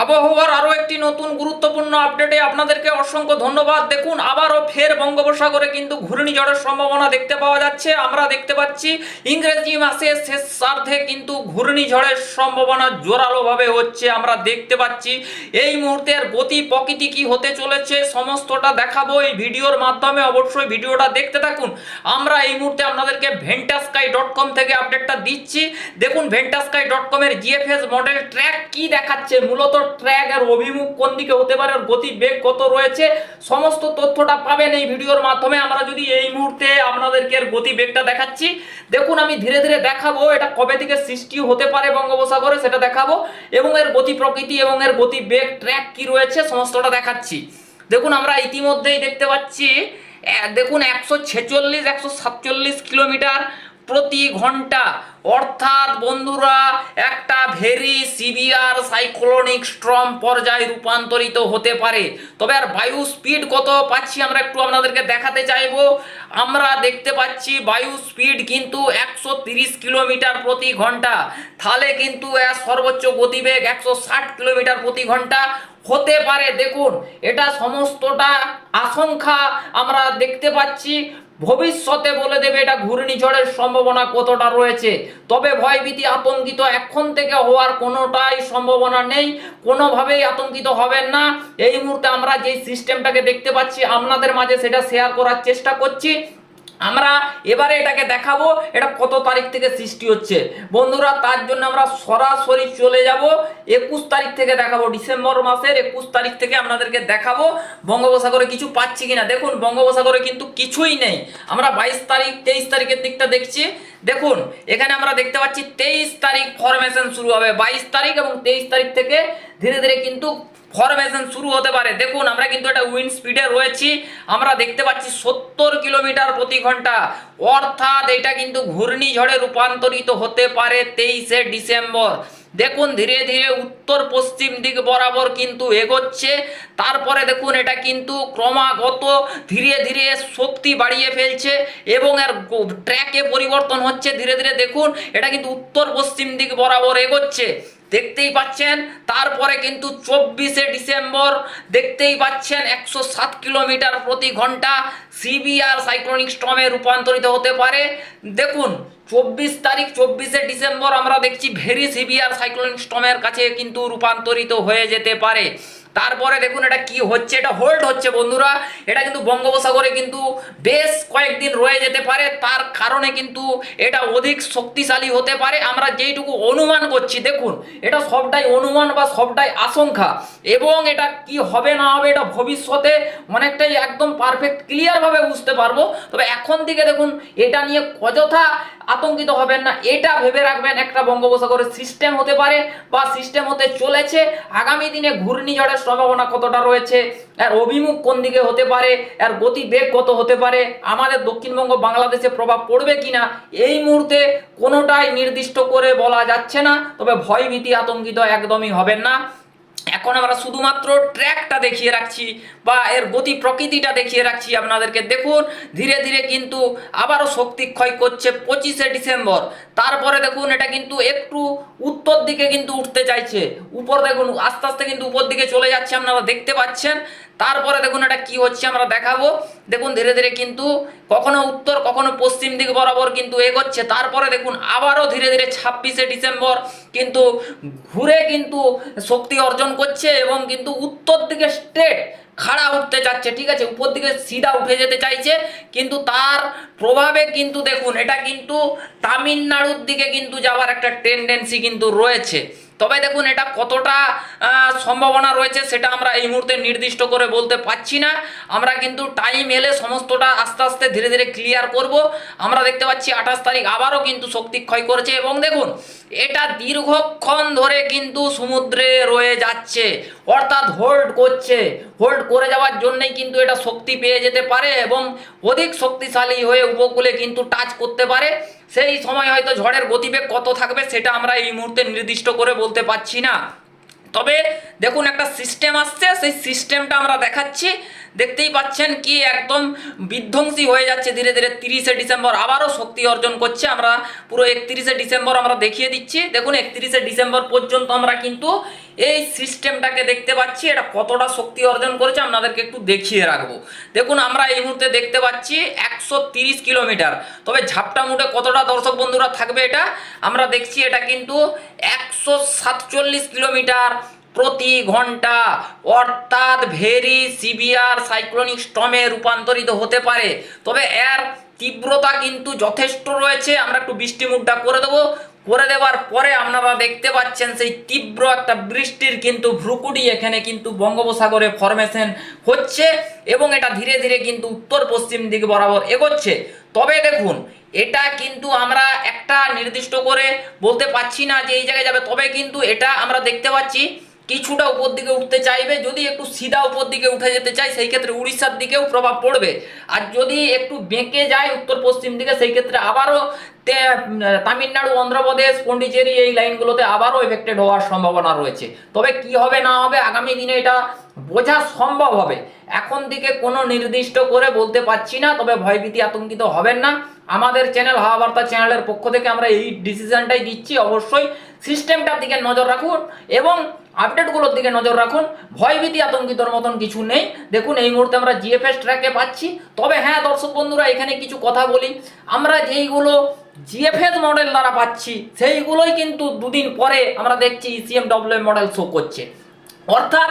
আবহাওয়ার আরও একটি নতুন গুরুত্বপূর্ণ আপডেটে আপনাদেরকে অসংখ্য ধন্যবাদ। দেখুন, আবারও ফের বঙ্গোপসাগরে কিন্তু ঘূর্ণিঝড়ের সম্ভাবনা দেখতে পাওয়া যাচ্ছে। আমরা দেখতে পাচ্ছি, ইংরেজি মাসের শেষ সার্ধে কিন্তু ঘূর্ণিঝড়ের সম্ভাবনা জোরালোভাবে হচ্ছে। আমরা দেখতে পাচ্ছি, এই মুহূর্তের গতি প্রকৃতি কি হতে চলেছে সমস্তটা দেখাবো এই ভিডিওর মাধ্যমে। অবশ্যই ভিডিওটা দেখতে থাকুন। আমরা এই মুহূর্তে আপনাদেরকে ভেন্টাস্কাই ডট কম থেকে আপডেটটা দিচ্ছি। দেখুন, ভেন্টাস্কাই ডট কমের জিএফএস মডেল ট্র্যাক কি দেখাচ্ছে? মূলত ট্র্যাক আর অভিমুখ কোন দিকে হতে পারে আর গতি বেগ কত রয়েছে, সমস্ত তথ্যটা পাবেন এই ভিডিওর মাধ্যমে। আমরা যদি এই মুহূর্তে আপনাদেরকে এর গতি বেগটা দেখাচ্ছি, দেখুন আমি ধীরে ধীরে দেখাবো এটা কবে থেকে সৃষ্টি হতে পারে বঙ্গোপসাগরে, সেটা দেখাবো। এবং এর গতি প্রকৃতি এবং এর গতি বেগ, ট্র্যাক কি রয়েছে, সমস্তটা দেখাচ্ছি। দেখুন, আমরা ইতিমধ্যেই দেখতে পাচ্ছি দেখুন, একশো ছেচল্লিশ, একশো সাতচল্লিশ কিলোমিটার প্রতি ঘণ্টা অর্থাৎ বন্ধুরা, একটা ভেরি সিভিয়ার সাইক্লোনিক স্ট্রম পর্যায়ে রূপান্তরিত হতে পারে। তবে আর বায়ু স্পিড কত পাচ্ছি আমরা একটু আপনাদেরকে দেখাতে চাইব। আমরা দেখতে পাচ্ছি বায়ু স্পিড কিন্তু একশো কিলোমিটার প্রতি ঘণ্টা। তাহলে কিন্তু সর্বোচ্চ গতিবেগ একশো ষাট কিলোমিটার প্রতি ঘণ্টা হতে পারে। দেখুন, এটা সমস্তটা আশঙ্কা আমরা দেখতে পাচ্ছি। ভবিষ্যতে বলে দেবে এটা ঘূর্ণিঝড়ের সম্ভাবনা কতটা রয়েছে। তবে ভয়ভীতি আতঙ্কিত এখন থেকে হওয়ার কোনোটাই সম্ভাবনা নেই। কোনোভাবেই আতঙ্কিত হবেন না। এই মুহূর্তে আমরা যে সিস্টেমটাকে দেখতে পাচ্ছি, আপনাদের মাঝে সেটা শেয়ার করার চেষ্টা করছি। আমরা এবারে এটাকে দেখাবো, এটা কত তারিখ থেকে সৃষ্টি হচ্ছে। বন্ধুরা, তার জন্য আমরা সরাসরি চলে যাব। একুশ তারিখ থেকে দেখাবো, ডিসেম্বর মাসের একুশ তারিখ থেকে আপনাদেরকে দেখাবো। বঙ্গোপসাগরে কিছু পাচ্ছি কিনা? দেখুন, বঙ্গোপসাগরে কিন্তু কিছুই নেই। আমরা বাইশ তারিখ, তেইশ তারিখের দিকটা দেখছি। দেখুন, এখানে আমরা দেখতে পাচ্ছি তেইশ তারিখ ফরমেশন শুরু হবে। বাইশ তারিখ এবং তেইশ তারিখ থেকে ধীরে ধীরে কিন্তু ফরমেশন শুরু হতে পারে। দেখুন, আমরা কিন্তু এটা উইন্ড স্পিডে রয়েছি। আমরা দেখতে পাচ্ছি সত্তর কিলোমিটার প্রতি ঘণ্টা। অর্থাৎ এটা কিন্তু ঘূর্ণিঝড়ে রূপান্তরিত হতে পারে তেইশে ডিসেম্বর। দেখুন, ধীরে ধীরে উত্তর পশ্চিম দিক বরাবর কিন্তু এগোচ্ছে। তারপরে দেখুন, এটা কিন্তু ক্রমাগত ধীরে ধীরে শক্তি বাড়িয়ে ফেলছে এবং এর ট্র্যাকে পরিবর্তন হচ্ছে। ধীরে ধীরে দেখুন, এটা কিন্তু উত্তর পশ্চিম দিক বরাবর এগোচ্ছে। দেখতেই পাচ্ছেন, তারপরে কিন্তু চব্বিশে ডিসেম্বর দেখতেই পাচ্ছেন একশো সাত কিলোমিটার প্রতি ঘণ্টা সিবিআর সাইক্লোনিক স্টমে রূপান্তরিত হতে পারে। দেখুন, চব্বিশ তারিখ, চব্বিশে ডিসেম্বর আমরা দেখছি ভেরি সিভিয়ার সাইক্লোনিক স্টমের কাছে কিন্তু রূপান্তরিত হয়ে যেতে পারে। তারপরে দেখুন এটা কি হচ্ছে, এটা হোল্ড হচ্ছে বন্ধুরা। এটা কিন্তু বঙ্গোপসাগরে কিন্তু বেশ কয়েকদিন রয়ে যেতে পারে। তার কারণে কিন্তু এটা অধিক শক্তিশালী হতে পারে। আমরা যেইটুকু অনুমান করছি, দেখুন, এটা সবটাই অনুমান বা সবটাই আশঙ্কা। এবং এটা কি হবে, না হবে, এটা ভবিষ্যতে অনেকটাই একদম পারফেক্ট ক্লিয়ারভাবে বুঝতে পারব। তবে এখন থেকে দেখুন, এটা নিয়ে অযথা আতঙ্কিত হবেন না। এটা ভেবে রাখবেন, একটা বঙ্গোপসাগরের সিস্টেম হতে পারে বা সিস্টেম হতে চলেছে। আগামী দিনে ঘূর্ণিঝড়ের সম্ভাবনা কতটা রয়েছে, এর অভিমুখ কোন দিকে হতে পারে, এর গতি বেগ কত হতে পারে, আমাদের দক্ষিণবঙ্গ বাংলাদেশে প্রভাব পড়বে কিনা, এই মুহূর্তে কোনোটাই নির্দিষ্ট করে বলা যাচ্ছে না। তবে ভয় ভয়ভীতি আতঙ্কিত একদমই হবেন না। এখন আমরা শুধুমাত্র ট্র্যাকটা দেখিয়ে রাখছি বা এর গতি প্রকৃতিটা দেখিয়ে রাখছি আপনাদেরকে। দেখুন, ধীরে ধীরে কিন্তু আবারও শক্তি ক্ষয় করছে পঁচিশে ডিসেম্বর। তারপরে দেখুন, এটা কিন্তু একটু উত্তর দিকে কিন্তু উঠতে চাইছে। উপর দেখুন, আস্তে আস্তে কিন্তু উপর দিকে চলে যাচ্ছে, আপনারা দেখতে পাচ্ছেন। তারপরে দেখুন এটা কি হচ্ছে, আমরা দেখাবো। দেখুন, ধীরে ধীরে কিন্তু কখনো উত্তর, কখনো পশ্চিম দিক বরাবর কিন্তু এগোচ্ছে। তারপরে দেখুন, আবারও ধীরে ধীরে ছাব্বিশে ডিসেম্বর কিন্তু ঘুরে কিন্তু শক্তি অর্জন করছে এবং কিন্তু উত্তর দিকে স্ট্রেট খাড়া উঠতে চাচ্ছে ঠিক আছে? উপর দিকে সিধা উঠে যেতে চাইছে, কিন্তু তার প্রভাবে কিন্তু দেখুন, এটা কিন্তু তামিলনাড়ুর দিকে কিন্তু যাওয়ার একটা টেন্ডেন্সি কিন্তু রয়েছে। তবে দেখুন, এটা কতটা সম্ভাবনা রয়েছে সেটা আমরা এই মুহূর্তে নির্দিষ্ট করে বলতে পারছি না। আমরা কিন্তু টাইম এলে সমস্তটা আস্তে আস্তে ধীরে ধীরে ক্লিয়ার করব। আমরা দেখতে পাচ্ছি আঠাশ তারিখ আবারও কিন্তু শক্তি ক্ষয় করেছে এবং দেখুন, এটা দীর্ঘক্ষণ ধরে কিন্তু সমুদ্রে রয়ে যাচ্ছে, অর্থাৎ হোল্ড করছে। হোল্ড করে যাওয়ার জন্যই কিন্তু এটা শক্তি পেয়ে যেতে পারে এবং অধিক শক্তিশালী হয়ে উপকূলে কিন্তু টাচ করতে পারে। সেই সময় হয়তো ঝড়ের গতিবেগ কত থাকবে সেটা আমরা এই মুহূর্তে নির্দিষ্ট করে বলতে পারছি না। তবে দেখুন একটা সিস্টেম আসছে, সেই সিস্টেমটা আমরা দেখাচ্ছি। দেখতেই পাচ্ছেন কি একদম বিধ্বংসী হয়ে যাচ্ছে ধীরে ধীরে। তিরিশে ডিসেম্বর আবারও শক্তি অর্জন করছে। আমরা পুরো একত্রিশে ডিসেম্বর আমরা দেখিয়ে দিচ্ছি। দেখুন একত্রিশে ডিসেম্বর পর্যন্ত আমরা কিন্তু এই সিস্টেমটাকে দেখতে পাচ্ছি, এটা কতটা শক্তি অর্জন করেছে আপনাদেরকে একটু দেখিয়ে রাখব। দেখুন, আমরা এই মুহূর্তে দেখতে পাচ্ছি একশো কিলোমিটার। তবে ঝাপটা মুটে কতটা দর্শক বন্ধুরা থাকবে এটা? আমরা দেখছি এটা কিন্তু একশো সাতচল্লিশ কিলোমিটার প্রতি ঘণ্টা। অর্থাৎ ভেরি সিভিয়ার সাইক্লোনিক স্টমে রূপান্তরিত হতে পারে। তবে এর তীব্রতা কিন্তু যথেষ্ট রয়েছে। আমরা একটু বৃষ্টি মুখটা করে দেবো। করে দেওয়ার পরে আপনারা দেখতে পাচ্ছেন সেই তীব্র একটা বৃষ্টির কিন্তু ভ্রুকুটি এখানে কিন্তু বঙ্গোপসাগরে ফরমেশন হচ্ছে এবং এটা ধীরে ধীরে কিন্তু উত্তর পশ্চিম দিকে বরাবর এগোচ্ছে। তবে দেখুন, এটা কিন্তু আমরা একটা নির্দিষ্ট করে বলতে পারছি না যে এই জায়গায় যাবে, তবে কিন্তু এটা আমরা দেখতে পাচ্ছি কিছুটা উপর দিকে উঠতে চাইবে, যদি একটু সিধা উপর দিকে উঠে যেতে চাই সেই ক্ষেত্রে উড়িষ্যার দিকেও প্রভাব পড়বে। আর যদি একটু বেঁকে যায় উত্তর পশ্চিম দিকে, সেই ক্ষেত্রে আবারও তামিলনাড়ু, অন্ধ্রপ্রদেশ, পন্ডিচেরি এই লাইনগুলোতে আবারও এফেক্টেড হওয়ার সম্ভাবনা রয়েছে। তবে কি হবে না হবে আগামী দিনে এটা বোঝা সম্ভব হবে। এখন দিকে কোনো নির্দিষ্ট করে বলতে পারছি না, তবে ভয়ভীতি আতঙ্কিত হবেন না। আমাদের চ্যানেল হাওয়া বার্তা চ্যানেলের পক্ষ থেকে আমরা এই ডিসিশনটাই দিচ্ছি। অবশ্যই সিস্টেমটার দিকে নজর রাখুন এবং আপডেটগুলোর দিকে নজর রাখুন। ভয়ভীতি আতঙ্কিতর মতন কিছু নেই। দেখুন, এই মুহূর্তে আমরা জিএফএস ট্র্যাকে পাচ্ছি। তবে হ্যাঁ দর্শক বন্ধুরা, এখানে কিছু কথা বলি। আমরা যেইগুলো জিএফএস মডেল দ্বারা পাচ্ছি, সেইগুলোই কিন্তু দুদিন পরে আমরা দেখছি ইসিএম ডব্লিউ মডেল শো করছে। অর্থাৎ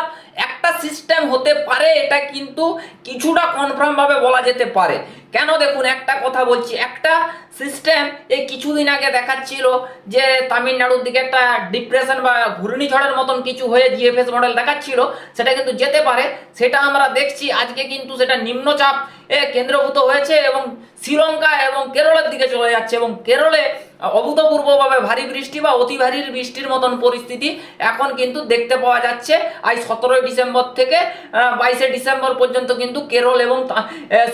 একটা সিস্টেম হতে পারে, এটা কিন্তু কিছুটা কনফার্ম ভাবে বলা যেতে পারে। কেন দেখুন, একটা কথা বলছি, একটা সিস্টেম এই কিছুদিন আগে দেখাচ্ছিল যে তামিলনাড়ুর দিকে একটা ডিপ্রেশন বা ঘূর্ণিঝড়ের মতন কিছু হয়ে জিএফএস মডেল দেখাচ্ছিল, সেটা কিন্তু যেতে পারে। সেটা আমরা দেখছি, আজকে কিন্তু সেটা নিম্নচাপ এ কেন্দ্রভূত হয়েছে এবং শ্রীলঙ্কা এবং কেরলের দিকে চলে যাচ্ছে এবং কেরলে অভূতপূর্বভাবে ভারী বৃষ্টি বা অতি ভারী বৃষ্টির মতন পরিস্থিতি এখন কিন্তু দেখতে পাওয়া যাচ্ছে। আজ সতেরোই ডিসেম্বর থেকে বাইশে ডিসেম্বর পর্যন্ত কিন্তু কেরল এবং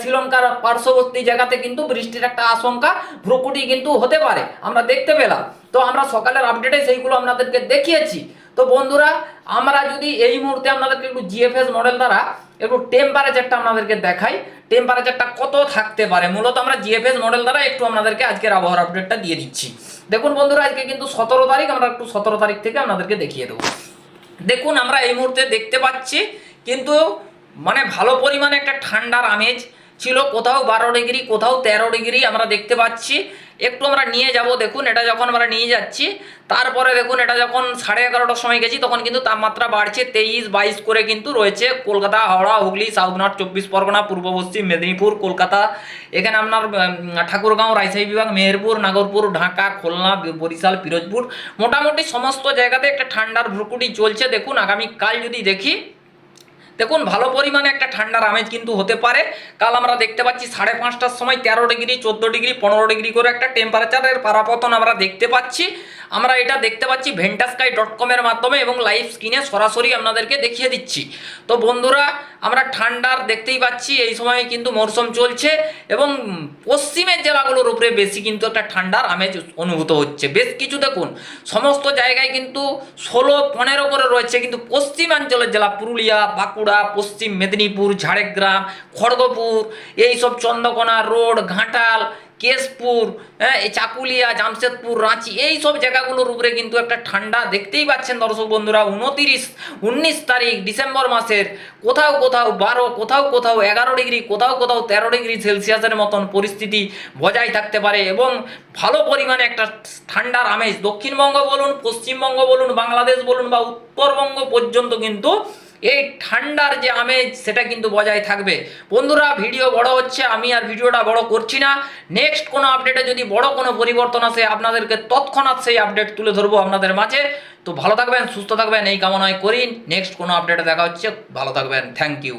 শ্রীলঙ্কার পার্শ্ববর্তী জায়গাতে কিন্তু বৃষ্টির একটা আশঙ্কা, ভ্রুকুটি কিন্তু হতে পারে। আমরা দেখতে পেলাম। তো আমরা সকালের আপডেটে সেইগুলো আপনাদেরকে দেখিয়েছি। তো বন্ধুরা, আমরা যদি এই মুহূর্তে আপনাদেরকে একটু জিএফএস মডেল দ্বারা একটু টেম্পারেচারটা আপনাদেরকে দেখাই। টেম্পারেচারটা কত থাকতে পারে? মূলত আমরা জিএফএস মডেল দ্বারা একটু আপনাদেরকে আজকের আবহাওয়ার আপডেটটা দিয়ে দিচ্ছি। দেখুন বন্ধুরা, আজকে কিন্তু সতেরো তারিখ, আমরা একটু সতেরো তারিখ থেকে আপনাদেরকে দেখিয়ে দেবো। দেখুন, আমরা এই মুহূর্তে দেখতে পাচ্ছি, কিন্তু মানে ভালো পরিমাণে একটা ঠান্ডার আমেজ ছিল। কোথাও বারো ডিগ্রি, কোথাও তেরো ডিগ্রি আমরা দেখতে পাচ্ছি। একটু আমরা নিয়ে যাব, দেখুন, এটা যখন আমরা নিয়ে যাচ্ছি, তারপরে দেখুন, এটা যখন সাড়ে এগারোটার সময় গেছি, তখন কিন্তু তাপমাত্রা বাড়ছে তেইশ বাইশ করে কিন্তু রয়েছে কলকাতা, হাওড়া, হুগলি, সাউথ নর্থ, চব্বিশ পরগনা, পূর্ব পশ্চিম মেদিনীপুর, কলকাতা। এখানে আপনার ঠাকুরগাঁও, রাজশাহী বিভাগ, মেহেরপুর, নাগরপুর, ঢাকা, খুলনা বরিশাল, পিরোজপুর। মোটামুটি সমস্ত জায়গাতে একটা ঠান্ডার ভ্রুকুটি চলছে। দেখুন, আগামীকাল যদি দেখি দেখুন, ভালো পরিমাণে একটা ঠান্ডার আমেজ কিন্তু হতে পারে। কাল আমরা দেখতে পাচ্ছি সাড়ে পাঁচটার সময় তেরো ডিগ্রি, চোদ্দ ডিগ্রি, পনেরো ডিগ্রি করে একটা টেম্পারেচারের পারাপতন আমরা দেখতে পাচ্ছি। আমরা এটা দেখতে পাচ্ছি ভেন্টাস্কাই ডট কমের মাধ্যমে এবং লাইভ স্ক্রিনে সরাসরি আপনাদেরকে দেখিয়ে দিচ্ছি। তো বন্ধুরা, আমরা ঠান্ডার দেখতেই পাচ্ছি, এই সময় কিন্তু মরশুম চলছে এবং পশ্চিমের জেলাগুলোর উপরে বেশি কিন্তু একটা ঠান্ডার আমেজ অনুভূত হচ্ছে। বেশ কিছু দেখুন, সমস্ত জায়গায় কিন্তু ষোলো, পনেরো করে রয়েছে কিন্তু পশ্চিমাঞ্চলের জেলা পুরুলিয়া, বাঁকুড়া, পশ্চিম মেদিনীপুর, ঝাড়গ্রাম, খড়গপুর, এইসব চন্দ্রকোনা, রোড, ঘাটাল কেশপুর হ্যাঁ এই চাকুলিয়া, জামশেদপুর, রাঁচি, এই সব জায়গাগুলোর উপরে কিন্তু একটা ঠান্ডা দেখতেই পাচ্ছেন দর্শক বন্ধুরা। উনতিরিশ, উনিশ তারিখ, ডিসেম্বর মাসের, কোথাও কোথাও বারো, কোথাও কোথাও এগারো ডিগ্রি, কোথাও কোথাও তেরো ডিগ্রি সেলসিয়াসের মতন পরিস্থিতি বজায় থাকতে পারে এবং ভালো পরিমাণে একটা ঠান্ডার আমেজ। দক্ষিণবঙ্গ বলুন, পশ্চিমবঙ্গ বলুন, বাংলাদেশ বলুন বা উত্তরবঙ্গ পর্যন্ত কিন্তু এই ঠান্ডার যে আমেজ, সেটা কিন্তু বজায় থাকবে। বন্ধুরা, ভিডিও বড় হচ্ছে, আমি আর ভিডিওটা বড় করছি না। নেক্সট কোনো আপডেটে যদি বড় কোনো পরিবর্তন আসে, আপনাদেরকে তৎক্ষণাৎ সেই আপডেট তুলে ধরবো আপনাদের মাঝে। তো ভালো থাকবেন, সুস্থ থাকবেন, এই কামনায় করি। নেক্সট কোনো আপডেটে দেখা হচ্ছে, ভালো থাকবেন থ্যাংক ইউ